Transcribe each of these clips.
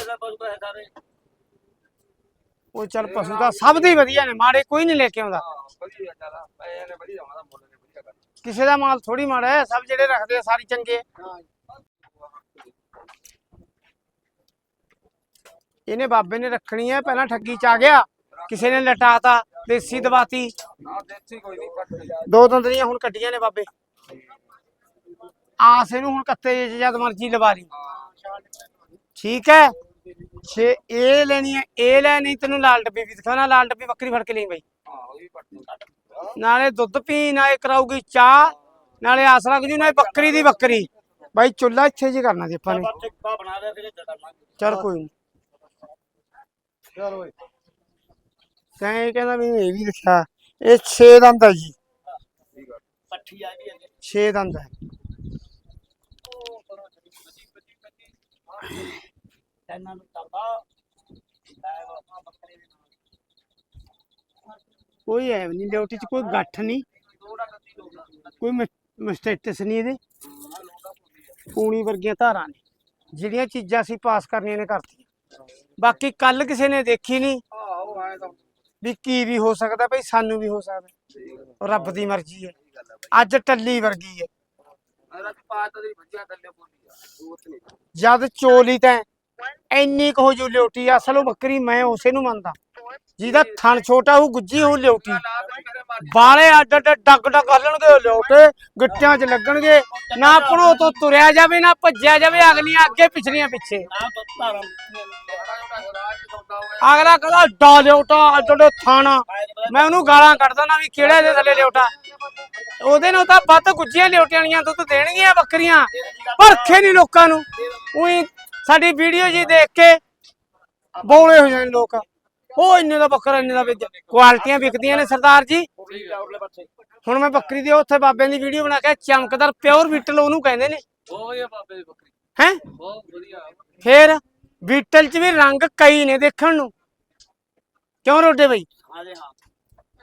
ਪੈਸੇ ਸਾਰੇ। ਉਹ ਚੱਲ ਪਸ਼ੂ ਤਾਂ ਸਭ ਦੇ ਵਧੀਆ ਨੇ ਮਾੜੇ ਕੋਈ ਨਹੀਂ ਲੈ ਕੇ ਆਉਂਦਾ। ਵਧੀਆ ਚੱਲ ਪੈਸੇ ਨੇ ਵਧੀਆ ਆਉਂਦਾ ਮੁੱਲ ਨੇ ਵਧੀਆ ਕਰ। ਕਿਸੇ ਦਾ ਮਾਲ ਥੋੜੀ ਮਾੜਾ ਹੈ ਸਭ ਜਿਹੜੇ ਰੱਖਦੇ ਆ ਸਾਰੀ ਚੰਗੇ। ਇਹਨੇ ਬਾਬੇ ਨੇ ਰੱਖਣੀ ਹੈ ਪਹਿਲਾਂ ਠੱਗੀ ਚ ਆ ਗਿਆ ਕਿਸੇ ਨੇ ਲਟਾਤਾ ਦੇਸੀ ਦਵਾਤੀ। ਨਾ ਦੇਸੀ ਕੋਈ ਨਹੀਂ ਕੱਟ ਜਾ ਦੋ ਦੰਦਰੀਆਂ ਹੁਣ ਕੱਢੀਆਂ ਨੇ ਬਾਬੇ। ਆਸ ਇਹਨੂੰ ਹੁਣ ਕੱਤੇ ਜਦ ਮਰਜ਼ੀ ਲਵਾ ਲਈ। ਠੀਕ ਹੈ। ਛੇ ਇਹ ਲੈਣੀ ਹੈ ਇਹ ਲੈ ਨਹੀਂ ਤੈਨੂੰ ਲਾਲ ਡੱਬੀ ਵੀ ਦਿਖਾਣਾ ਲਾਲ ਡੱਬੀ ਬੱਕਰੀ ਫੜ ਕੇ ਲਈ ਬਈ। ਹਾਂ ਉਹ ਵੀ ਪੱਟ ਨਾਲੇ ਦੁੱਧ ਪੀ ਨਾਲੇ ਕਰਾਊਗੀ ਚਾਹ ਨਾਲੇ ਆਸ ਰੱਖ ਜੂ ਨਾਲੇ ਬੱਕਰੀ ਦੀ ਬੱਕਰੀ। ਬਾਈ ਚੁੱਲਾ ਇੱਥੇ ਜੀ ਕਰਨਾ ਜੀ ਆਪਾਂ ਨੇ। ਚਲ ਕੋਈ ਨਹੀਂ ਚਲ ਓਏ। ਤੈਂ ਕਹਿੰਦਾ ਵੀ ਇਹ ਵੀ ਦਿਖਾ ਇਹ 6 ਦੰਦ ਜੀ। ਆ ਪੱਠੀ ਆ। ਵੀ ਹੈ 6 ਦੰਦ ਹੈ ਤੈਨਾਂ ਨੂੰ ਤੰਦਾ ਲੈ ਬਾਬਾ ਬੱਕਰੇ ਦੇ ਨਾਲ। ਕੋਈ ਹੈ ਨਹੀਂ ਲਿਓਟੀ ਚ ਕੋਈ ਗੱਠ ਨਹੀਂ ਲੋੜਾ ਕੱਤੀ ਲੋੜਾ ਕੋਈ ਮਿਸਟੇਟਸ ਨਹੀਂ ਇਹਦੇ। ਪੂਣੀ ਵਰਗੀਆਂ ਧਾਰਾਂ ਨੇ। ਜਿਹੜੀਆਂ ਚੀਜ਼ਾਂ ਅਸੀਂ ਪਾਸ ਕਰਨੀਆਂ ਨੇ ਕਰਤੀਆਂ। ਬਾਕੀ ਕੱਲ ਕਿਸੇ ਨੇ ਦੇਖੀ ਨਹੀਂ ਆਹ ਉਹ ਆਏ ਤਾਂ ਵੀ ਕੀ ਵੀ ਹੋ ਸਕਦਾ ਭਈ ਸਾਨੂੰ ਵੀ ਹੋ ਸਕਦਾ। ਰੱਬ ਦੀ ਮਰਜ਼ੀ ਹੈ। ਅੱਜ ਟੱਲੀ ਵਰਗੀ ਹੈ। ਜਦ ਚੋਲੀ ਤੈਂ ਇੰਨੀ ਕੁ ਹੋ ਲਿਓਟੀ, ਅਸਲ ਉਹ ਬੱਕਰੀ ਮੈਂ ਉਸੇ ਨੂੰ ਮੰਨਦਾ। ਜਿਹਦਾ ਥਣ ਛੋਟਾ ਉਹ ਗੁੱਜੀ ਉਹ ਲਿਓਟੀ। ਬਾਲੇ ਅੱਡ ਅੱਡ ਡੱਗ ਡੱਗ ਹੱਲਣਗੇ ਉਹ ਲਿਓਟੇ, ਗਿੱਟਿਆਂ 'ਚ ਲੱਗਣਗੇ। ਨਾ ਆਪਣੋ ਤੋਂ ਤੁਰਿਆ ਜਾਵੇ, ਨਾ ਭੱਜਿਆ ਜਾਵੇ, ਅਗਲੀਆਂ ਅੱਗੇ ਪਿਛਲੀਆਂ ਪਿੱਛੇ। ਅਗਲਾ ਕਹਿੰਦਾ, ਡਾ ਲਿਓਟਾ, ਅੱਡ ਅੱਡ ਥਣ ਮੈਂ ਉਹਨੂੰ ਗਾਲਾਂ ਕੱਢਦਾ ਨਾ ਵੀ ਕਿਹੜੇ ਦੇ ਥੱਲੇ ਲਿਓਟਾ। ਉਹਦੇ ਨੂੰ ਤਾਂ ਵੱਧ ਗੁੱਜੀਆਂ ਲਿਓਟੀਆਂ ਦੁੱਧ ਦੇਣਗੀਆਂ ਬੱਕਰੀਆਂ। ਭਰਖੇ ਨਹੀਂ ਲੋਕਾਂ ਨੂੰ। ਉਹੀ ਸਾਡੀ ਵੀਡੀਓ ਜੀ ਦੇਖ ਕੇ ਬੋਲੇ ਹੋ ਜਾਂਦੇ ਲੋਕ। ਉਹ ਇੰਨੇ ਦਾ ਬੱਕਰਾ ਇੰਨੇ ਦਾ ਵੇਚ ਕੁਆਲਟੀਆਂ ਵਿਕਦੀਆਂ ਨੇ ਸਰਦਾਰ ਜੀ। ਹੁਣ ਮੈਂ ਬੱਕਰੀ ਦੀ ਉੱਥੇ ਬਾਬਿਆਂ ਦੀ ਵੀਡੀਓ ਬਣਾ ਕੇ ਚਮਕਦਾਰ ਪਿਓਰ ਬੀਟਲ ਉਹਨੂੰ ਕਹਿੰਦੇ ਨੇ। ਬਹੁਤ ਵਧੀਆ ਬਾਬੇ ਦੀ ਬੱਕਰੀ। ਹੈ? ਬਹੁਤ ਵਧੀਆ। ਫੇਰ ਬੀਟਲ 'ਚ ਵੀ ਰੰਗ ਕਈ ਨੇ ਦੇਖਣ ਨੂੰ। ਕਿਉਂ ਰੋਡੇ ਬਈ? ਹਾਂ ਹਾਂ।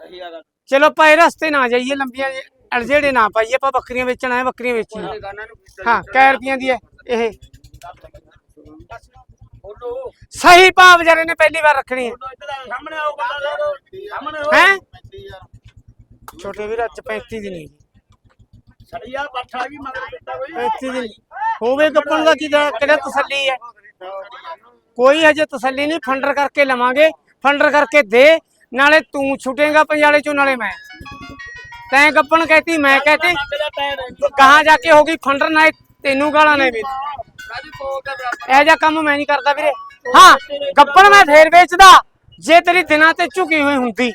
ਸਹੀ ਗੱਲ। ਚਲੋ ਪਾਏ ਰਸਤੇ ਨਾ ਜਾਈਏ ਲੰਬੀਆਂ ਅੜਜੇੜੇ ਨਾ ਪਾਈਏ ਆਪਾਂ ਬੱਕਰੀਆਂ ਵੇਚਣ ਆਏ ਬੱਕਰੀਆਂ ਵੇਚੀਆਂ ਨੂੰ ਹਾਂ ਕੈ ਰੁਪਈਆਂ ਦੀ ਹੈ ਇਹ। ਸਹੀ ਭਾਅ ਵਿਚਾਰੇ ਨੇ ਪਹਿਲੀ ਵਾਰ ਰੱਖਣੀ ਹੈ। ਇੱਧਰ ਆ, ਸਾਹਮਣੇ ਆਓ ਬੰਦਾ ਸਾਹਮਣੇ ਆਓ। ਹੈ? ਛੋਟੇ ਵੀਰ ਅੱਜ 35 ਦੀ ਨਹੀਂ ਸੜੀਆ ਪੱਠਾ ਵੀ ਮਗਰ ਦਿੱਤਾ ਕੋਈ। 35 ਦੀ ਨਹੀਂ ਹੋਵੇ ਗੱਪਣ ਦਾ ਕੀ ਦਾ- ਕਿਹੜਾ ਤਸੱਲੀ ਹੈ। ਕੋਈ ਹਜੇ ਤਸੱਲੀ ਨਹੀਂ ਫੰਡਰ ਕਰਕੇ ਲਵਾਂਗੇ। ਫੰਡਰ ਕਰਕੇ ਦੇ ਨਾਲੇ ਤੂੰ ਛੁੱਟੇਗਾ ਪੰਜਾਲੇ ਚੋਂ ਨਾਲੇ ਮੈਂ। ਤੈਂ ਗੱਪਣ ਕਹਿਤੀ ਮੈਂ ਕਹਿਤੀ। ਕਹਾਂ ਜਾ ਕੇ ਹੋ ਗਈ ਫੰਡਰ ਨਾ ਤੈਨੂੰ ਗਾਲਾਂ ਨੇ ਵੀ ਇਹ ਜਿਹਾ ਕੰਮ ਮੈਂ ਨਹੀਂ ਕਰਦਾ ਵੀਰੇ। ਹਾਂ, ਗੱਪਣ ਮੈਂ ਫੇਰ ਵੇਚਦਾ, ਜੇ ਤੇਰੀ ਦਿਨਾਂ ਤੇ ਝੁਕੀ ਹੋਈ ਹੁੰਦੀ।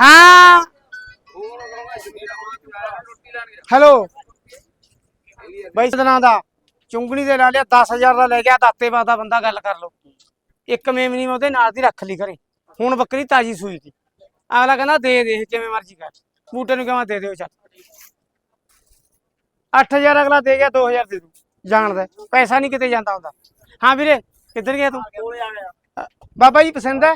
ਹਾਂ। ਹੈਲੋ। ਬਾਈ ਦਿਨਾਂ ਦਾ ਚੁੰਗਣੀ ਦੇ ਲਾ ਲਿਆ 10000 ਦਾ ਲੈ ਗਿਆ, ਦਾਤੇ ਬਾਦਾ ਬੰਦਾ ਗੱਲ ਕਰ ਲੋ ਇੱਕ ਮੇਮਨੀ ਮੈਂ ਉਹਦੇ ਨਾਲ ਦੀ ਰੱਖ ਲਈ ਘਰੇ। ਹੁਣ ਬੱਕਰੀ ਤਾਜੀ ਸੂਈ ਦੀ। ਅਗਲਾ ਕਹਿੰਦਾ, ਦੇ ਦੇ, ਜਿਵੇਂ ਮਰਜ਼ੀ ਕਰ। ਬੂਟੇ ਨੂੰ ਕਹਾਂ, ਦੇ ਦਿਓ ਚੱਲ। 8000 ਅਗਲਾ ਦੇ ਗਿਆ 2000 ਦੇ ਦੂ ਜਾਣਦਾ ਪੈਸਾ ਨਹੀਂ ਕਿਤੇ ਜਾਂਦਾ ਹੁੰਦਾ। ਹਾਂ ਵੀਰੇ, ਕਿੱਧਰ ਗਿਆ ਤੂੰ? ਆ ਬਾਬਾ ਜੀ, ਪਸੰਦ ਹੈ?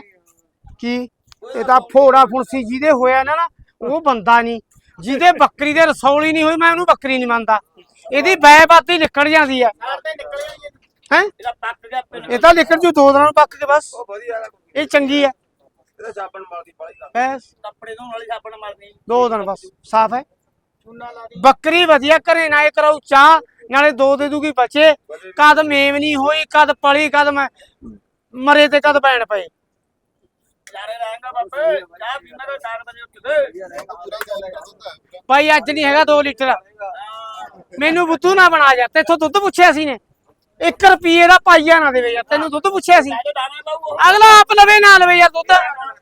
ਕੀ? ਇਹ ਤਾਂ ਫੋੜਾ ਫੁਣਸੀ ਜਿਹਦੇ ਹੋਇਆ ਨਾ ਨਾ, ਉਹ ਬੰਦਾ ਨਹੀਂ। ਜਿਹਦੇ ਬੱਕਰੀ ਦੇ ਰਸੌਲੀ ਨਹੀਂ ਹੋਈ, ਮੈਂ ਉਹਨੂੰ ਬੱਕਰੀ ਨਹੀਂ ਮੰਨਦਾ। ਇਹਦੀ ਬੈ ਨਿਕਲ ਜਾਂਦੀ ਹੈ ਹੈ? ਇਹ ਤਾਂ ਨਿਕਲ ਜੂ, ਦੋ ਦਿਨਾਂ ਨੂੰ ਪੱਕ ਕੇ ਬਸ। ਇਹ ਚੰਗੀ ਹੈ ਇਹਦਾ ਸਾਬਣ ਮਾਰਦੀ ਬੜੀ ਲਾ ਬਸ। ਕੱਪੜੇ ਧੋਣ ਵਾਲੀ ਸਾਬਣ ਮਾਰਨੀ ਦੋ ਦਿਨ ਬਸ, ਸਾਫ਼ ਹੈ। ਬੱਕਰੀ ਵਧੀਆ, ਘਰੇ ਨਾ ਇਹ ਕਰਾਉ ਚਾਹ। ਨਾਲੇ ਦੋ ਦੇ ਦੂਗੀ ਬੱਚੇ। ਕਦ ਮੇਮ ਨਹੀਂ ਹੋਈ ਕਦ ਪਲੀ ਕਦ ਮੈਂ ਮਰੇ ਤੇ ਕਦ ਪੈਣ ਪਏ। ਭਾਈ ਅੱਜ ਨਹੀਂ ਹੈਗਾ 2 ਲੀਟਰ। ਮੈਨੂੰ ਬੁੱਧੂ ਨਾ ਬਣਾ ਜਾ ਤੇਥੋਂ ਦੁੱਧ ਪੁੱਛਿਆ ਸੀ ਨੇ। 1 ਰੁਪਏ ਦਾ ਪਾਈਆ ਨਾ ਦੇਵੇ ਯਾਰ ਤੈਨੂੰ ਦੁੱਧ ਪੁੱਛਿਆ ਸੀ। ਅਗਲਾ ਆਪ ਲਵੇ ਨਾ ਲਵੇ ਯਾਰ ਦੁੱਧ।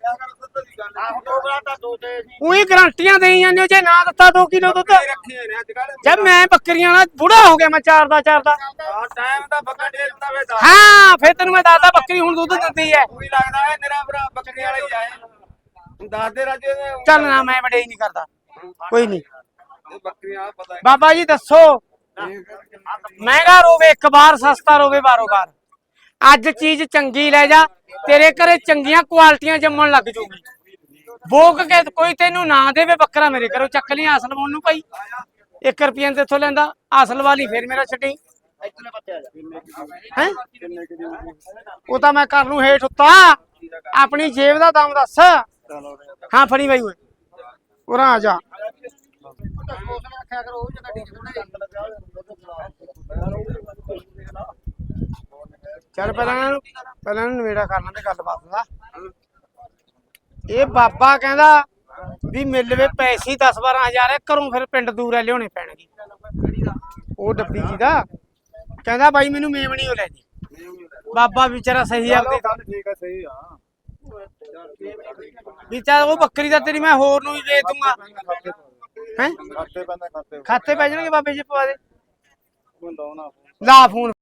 ਆਹ ਦੋ ਗਲਾ ਤਾਂ ਦੋ ਤੇ ਸੀ ਉਹੀ ਗਰੰਟੀਆਂ ਦੇਈ ਜਾਂਦੇ ਹੋ, ਜੇ ਨਾ ਦਿੱਤਾ 2 ਕਿਲੋ ਦੁੱਧ। ਰੱਖੇ ਨੇ ਅੱਜ ਕੱਲ ਜਦ ਮੈਂ ਬੱਕਰੀਆਂ ਨਾਲ ਬੁੜਾ ਹੋ ਗਿਆ ਮੈਂ ਚਾਰ ਦਾ ਚਾਰ ਦਾ। ਆ ਟਾਈਮ ਦਾ ਬੱਕਾ ਦੇ ਦਿੰਦਾ ਵੇ ਦਾ ਹਾਂ ਫਿਰ ਤੈਨੂੰ ਮੈਂ ਦੱਸਦਾ ਬੱਕਰੀ ਹੁਣ ਦੁੱਧ ਦਿੰਦੀ ਹੈ। ਕੋਈ ਲੱਗਦਾ ਹੈ ਮੇਰਾ ਭਰਾ ਬੱਕਰੀ ਵਾਲਾ ਹੀ ਆਏ ਹੁਣ ਦੱਸ ਦੇ ਰਾਜੇ ਦੇ ਚੱਲ ਨਾ ਮੈਂ ਵਡਿਆਈ ਨਹੀਂ ਕਰਦਾ। ਕੋਈ ਨਹੀਂ। ਇਹ ਬੱਕਰੀਆਂ ਵਾਲਾ ਪਤਾ ਬਾਬਾ ਜੀ ਦੱਸੋ। ਮਹਿੰਗਾ ਰੋਵੇ ਇੱਕ ਵਾਰ ਸਸਤਾ ਰੋਵੇ ਬਾਰੋ ਬਾਰ ਅੱਜ ਚੀਜ਼ ਚੰਗੀ ਲੈ ਜਾ। ਤੇਰੇ ਘਰੇ ਚੰਗੀਆਂ ਕੁਆਲਟੀਆਂ ਜੰਮਣ ਲੱਗ ਜੂਗੀ। ਭੋਗ ਕੇ ਕੋਈ ਤੈਨੂੰ ਨਾ ਦੇਵੇ ਬੱਕਰਾ ਮੇਰੇ ਘਰੋਂ, ਚੱਕ ਲਈ ਅਸਲ ਮੋਨ ਨੂੰ ਭਾਈ। 1 ਰੁਪਈਆ ਤੇ ਇੱਥੋਂ ਲੈਂਦਾ ਅਸਲ ਵਾਲੀ ਫਿਰ ਮੇਰਾ ਛੱਡੀ। ਹੈ? ਉਹ ਤਾਂ ਮੈਂ ਕਰ ਲੂੰ ਹੇਠ ਉੱਤਾ। ਆਪਣੀ ਜੇਬ ਦਾ ਦਮ ਦੱਸ। ਹਾਂ, ਫੜੀ ਬਾਈ ਓਏ। ਉਰਾਂ ਆ ਜਾ। ਚੱਲ ਪਹਿਲਾਂ ਪਹਿਲਾਂ ਇਹਨੂੰ ਨਵੇੜਾ ਕਰ ਲੈਂਦੇ ਗੱਲਬਾਤ ਦਾ। ਇਹ ਬਾਬਾ ਕਹਿੰਦਾ ਵੀ ਮਿਲ ਵੇ ਪੈਸੇ 10 12000 ਹੈ ਘਰੋਂ ਫਿਰ ਪਿੰਡ ਦੂਰ ਆ ਲਿਆਉਣੇ ਪੈਣਗੇ। ਉਹ ਡੱਬੀ ਜੀ ਦਾ। ਕਹਿੰਦਾ ਬਾਈ ਮੈਨੂੰ ਮੇਵਣੀ ਹੋ ਲੈ ਜੀ। ਬਾਬਾ ਵਿਚਾਰਾ ਸਹੀ ਆਪਦੀ। ਠੀਕ ਹੈ ਸਹੀ ਆ। ਵੀ ਚੱਲ ਉਹ ਬੱਕਰੀ ਦਾ ਤੇਰੀ ਮੈਂ ਹੋਰ ਨੂੰ ਹੀ ਦੇ ਦੂੰਗਾ। ਹੈ? ਖਾਤੇ ਪੈ ਜਾਣਗੇ ਬਾਬੇ ਜੀ ਪਵਾ ਦੇ। ਲਾ ਫੋਨ।